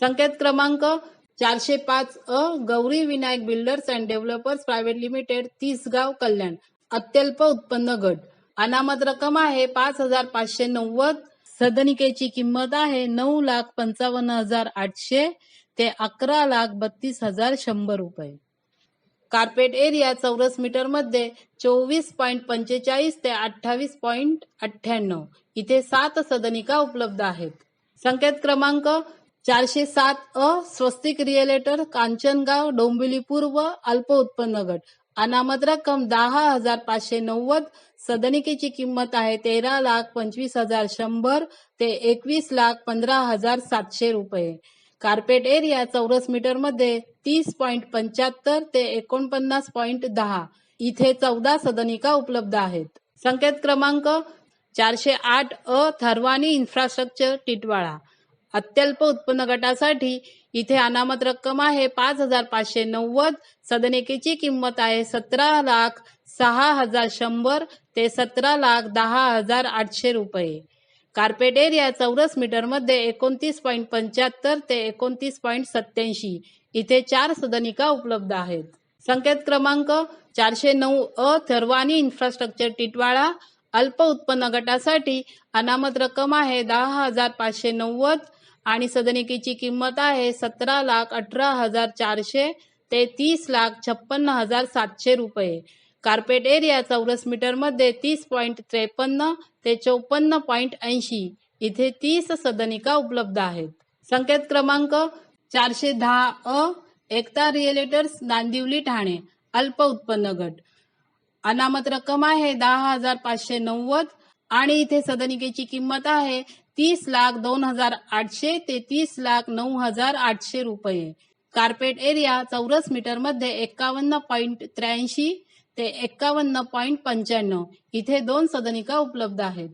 संकेत क्रमांक चारशे पाच अ Gauri Vinayak builders and developers private limited Tisgaon Kalyan अत्यल्प उत्पन्न गट. अनामत रक्कम आहे पाच हजार पाचशे नव्वद. सदनिकेची किंमत आहे नऊ लाख पंचावन्न हजार आठशे. ते अकरा लाख बत्तीस हजार शंभर रुपये. कार्पेट एरिया चौरस मीटरमध्ये चोवीस पॉईंट पंचेचाळीस ते अठ्ठावीस पॉईंट अठ्ठ्याण्णव. इथे सात सदनिका उपलब्ध आहेत. संकेत क्रमांक चारशे सात अ स्वस्तिक रिएलेटर कांचनगाव डोंबिवली पूर्व अल्प उत्पन्न गट. अनामत रक्कम दहा हजार पाचशे नव्वद. सदनिकेची किंमत आहे तेरा लाख पंचवीस हजार शंभर. ते एकवीस लाख पंधरा हजार सातशे रुपये. कार्पेट एरिया चौरस मीटरमध्ये तीस पॉइंट पंच्याहत्तर ते एकोणपन्नास पॉइंट दहा. इथे चौदा सदनिका उपलब्ध आहेत. संकेत क्रमांक चारशे आठ अ थरवानी इन्फ्रास्ट्रक्चर टिटवाळा. अत्यल्प उत्पन्न गटासाठी इथे अनामत रक्कम आहे. पाच हजार पाचशे नव्वद. सदनिकेची किंमत आहे सतरा लाख सहा हजार शंभर ते सतरा लाख दहा हजार आठशे रुपये. कार्पेट एरिया चौरस मीटरमध्ये एकोणतीस पॉईंट पंच्याहत्तर ते एकोणतीस पॉईंट सत्याऐंशी इथे चार सदनिका उपलब्ध आहेत. संकेत क्रमांक चारशे नऊ अ थरवानी इन्फ्रास्ट्रक्चर टिटवाळा. अल्प उत्पन्न गटासाठी अनामत रक्कम आहे दहा हजार पाचशे नव्वद. आणि सदनिकेची किंमत आहे सतरा लाख अठरा हजार चारशे ते तीस लाख छप्पन्न हजार सातशे रुपये. कार्पेट एरिया चौरस मीटरमध्ये तीस पॉईंट त्रेपन्न ते चौपन्न पॉईंट ऐंशी. इथे तीस सदनिका उपलब्ध आहेत. संकेत क्रमांक चारशे दहा अ एकता रिएलेटर्स नांदिवली ठाणे अल्प उत्पन्न गट. अनामत रक्कम आहे दहा हजार पाचशे नव्वद. आणि इथे सदनिकेची किंमत आहे तीस लाख दोन हजार आठशे ते तीस लाख नऊ हजार आठशे रुपये. कार्पेट एरिया चौरस मीटरमध्ये एक्कावन्न पॉईंट त्र्याऐंशी ते एक्कावन्न पॉईंट पंच्याण्णव. इथे दोन सदनिका उपलब्ध आहेत.